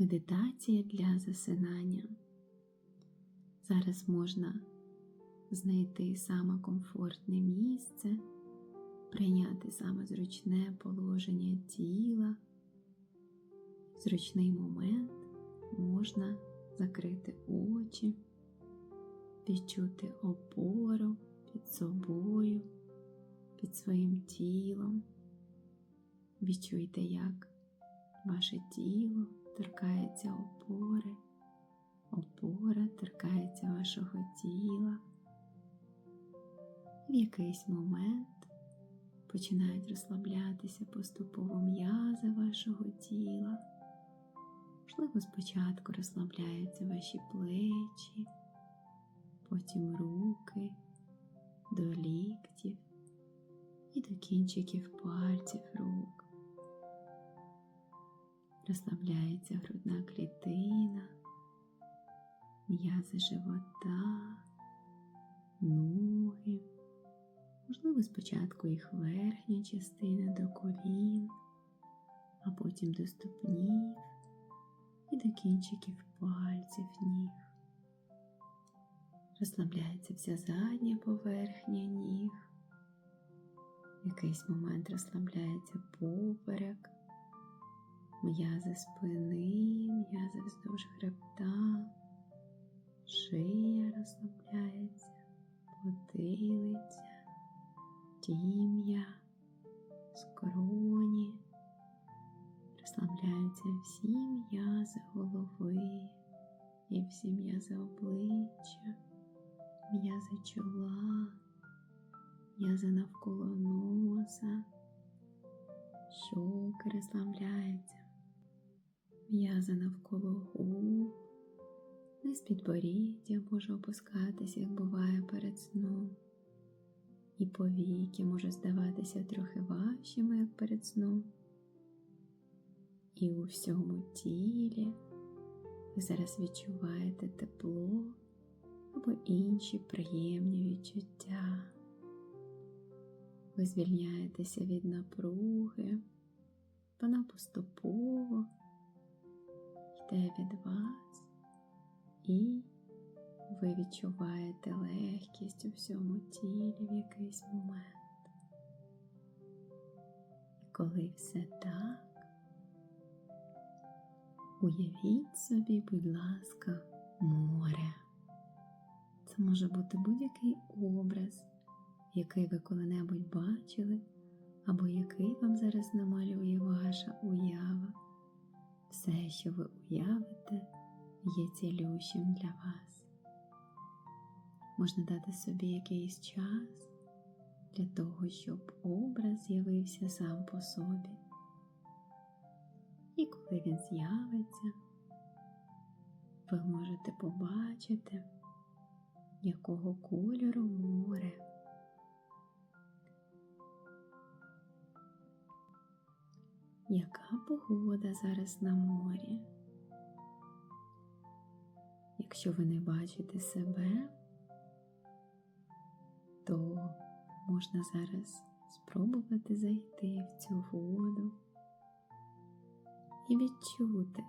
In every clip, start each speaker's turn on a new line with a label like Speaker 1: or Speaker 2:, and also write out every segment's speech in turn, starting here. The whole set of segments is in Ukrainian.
Speaker 1: Медитація для засинання. Зараз можна знайти саме комфортне місце, прийняти саме зручне положення тіла. Зручний момент можна закрити очі, відчути опору під собою, під своїм тілом. Відчуйте, як ваше тіло торкається опори, опора торкається вашого тіла. В якийсь момент починають розслаблятися поступово м'язи вашого тіла. Можливо, спочатку розслабляються ваші плечі, потім руки до ліктів і до кінчиків пальців рук. Розслабляється грудна клітина, м'язи живота, ноги, можливо, спочатку їх верхня частина до колін, а потім до ступнів і до кінчиків пальців ніг. Розслабляється вся задня поверхня ніг. В якийсь момент розслабляється поперек, м'язи спини, м'язи вздовж хребта, шия розслабляється, потилиця, тім'я, скроні. Розслабляються всі м'язи голови і всі м'язи обличчя, м'язи чола, м'язи навколо носа, щоки розслабляються, м'язи навколо губ, низ підборіддя може опускатися, як буває перед сном. І повіки може здаватися трохи важчими, як перед сном. І у всьому тілі ви зараз відчуваєте тепло або інші приємні відчуття. Ви звільняєтеся від напруги, вона поступово йде від вас, і ви відчуваєте легкість у всьому тілі в якийсь момент. І коли все так, Уявіть собі, будь ласка, море. Це може бути будь-який образ, який ви коли-небудь бачили, або який вам зараз намалює ваша уява. Все, що ви уявите, є цілющим для вас. Можна дати собі якийсь час для того, щоб образ з'явився сам по собі. І коли він з'явиться, ви можете побачити, якого кольору море. Яка погода зараз на морі? Якщо ви не бачите себе, то можна зараз спробувати зайти в цю воду і відчути,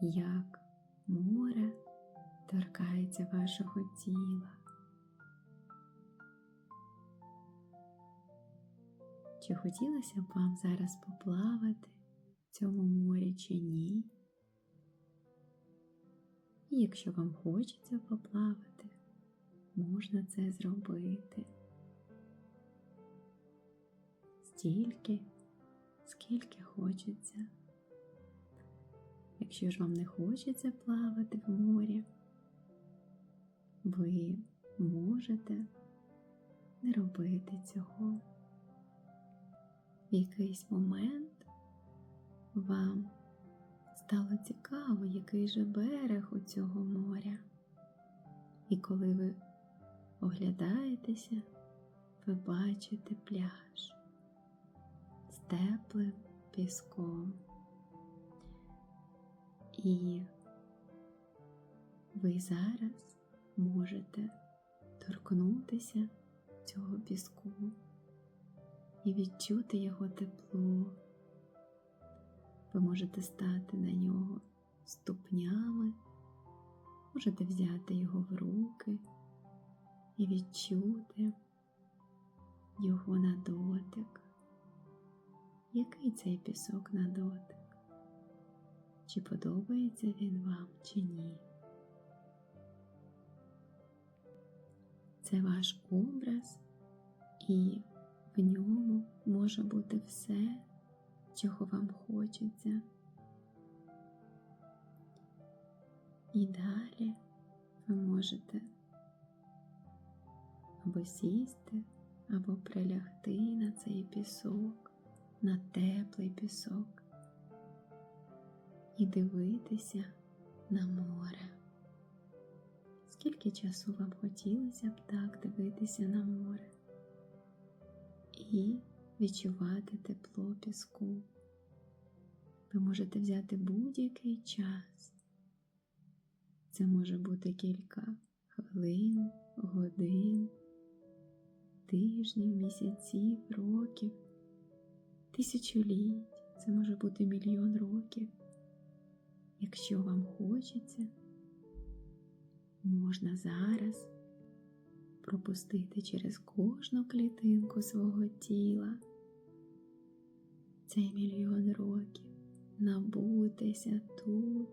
Speaker 1: як море торкається вашого тіла. Чи хотілося б вам зараз поплавати в цьому морі чи ні? І якщо вам хочеться поплавати, можна це зробити. Стільки, скільки хочеться. Якщо ж вам не хочеться плавати в морі, ви можете не робити цього. В якийсь момент вам стало цікаво, який же берег у цього моря. І коли ви оглядаєтеся, ви бачите пляж з теплим піском. І ви зараз можете торкнутися цього піску і відчути його тепло, Ви можете стати на нього ступнями, можете взяти його в руки і відчути його на дотик. Який цей пісок на дотик? Чи подобається він вам, чи ні? Це ваш образ, і в ньому може бути все, чого вам хочеться. І далі ви можете або сісти, або прилягти на цей пісок, на теплий пісок і дивитися на море. Скільки часу вам хотілося б так дивитися на море і відчувати тепло піску? Ви можете взяти будь-який час. Це може бути кілька хвилин, годин, тижнів, місяців, років, тисячоліть. Це може бути мільйон років. Якщо вам хочеться, можна зараз пропустити через кожну клітинку свого тіла цей мільйон років, набутися тут,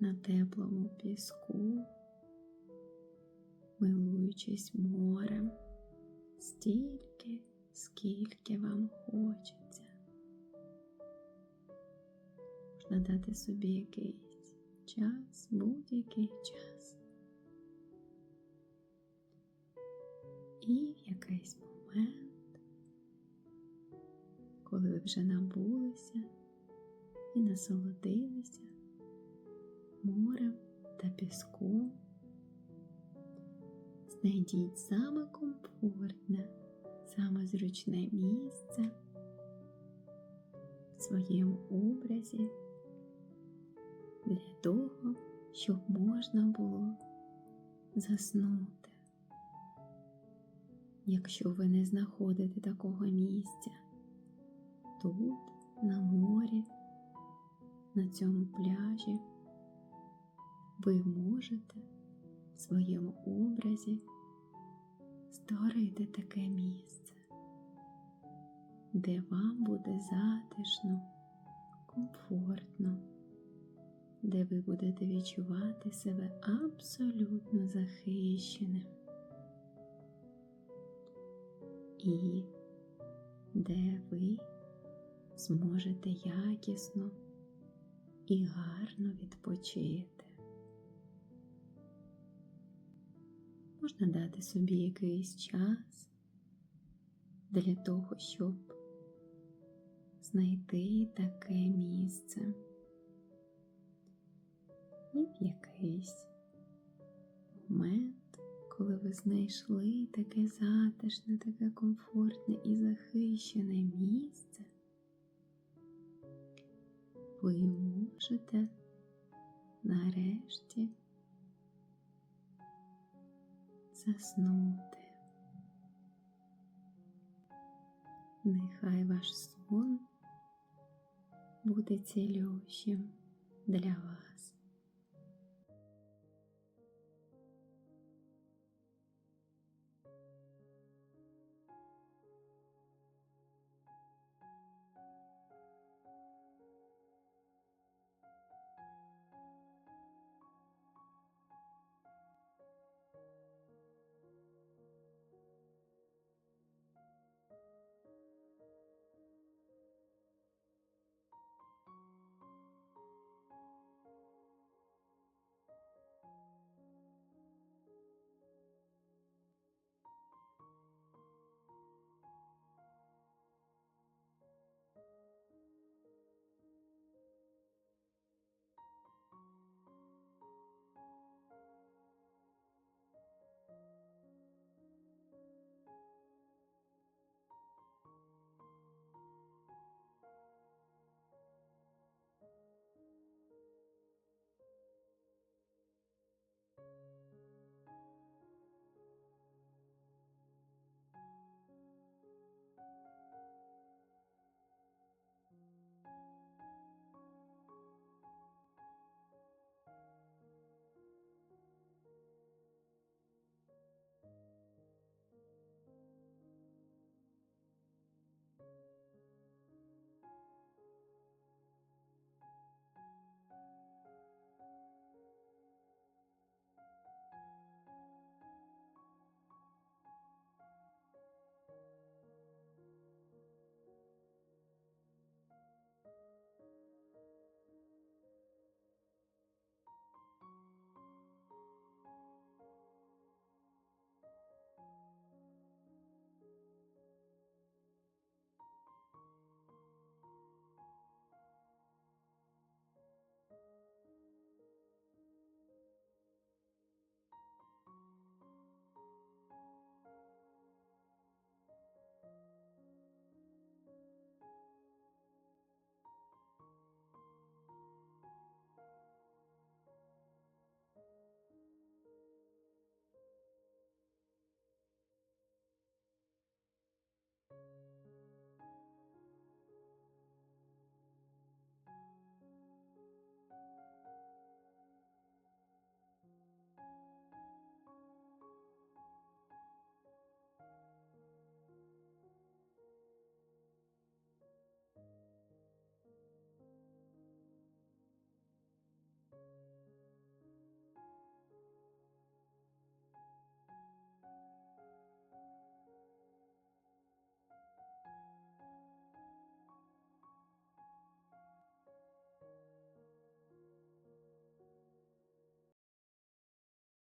Speaker 1: на теплому піску, милуючись морем стільки, скільки вам хочеться. Можна дати собі якийсь час, будь-який час. І в якийсь момент, коли ви вже набулися і насолодилися морем та піском, знайдіть саме комфортне, саме зручне місце в своєму образі для того, щоб можна було заснути. Якщо ви не знаходите такого місця тут, на морі, на цьому пляжі, ви можете в своєму образі створити таке місце, де вам буде затишно, комфортно, де ви будете відчувати себе абсолютно захищеним. І де ви зможете якісно і гарно відпочити. Можна дати собі якийсь час для того, щоб знайти таке місце і в якийсь момент, коли ви знайшли таке затишне, таке комфортне і захищене місце, ви можете нарешті заснути. Нехай ваш сон буде цілющим для вас.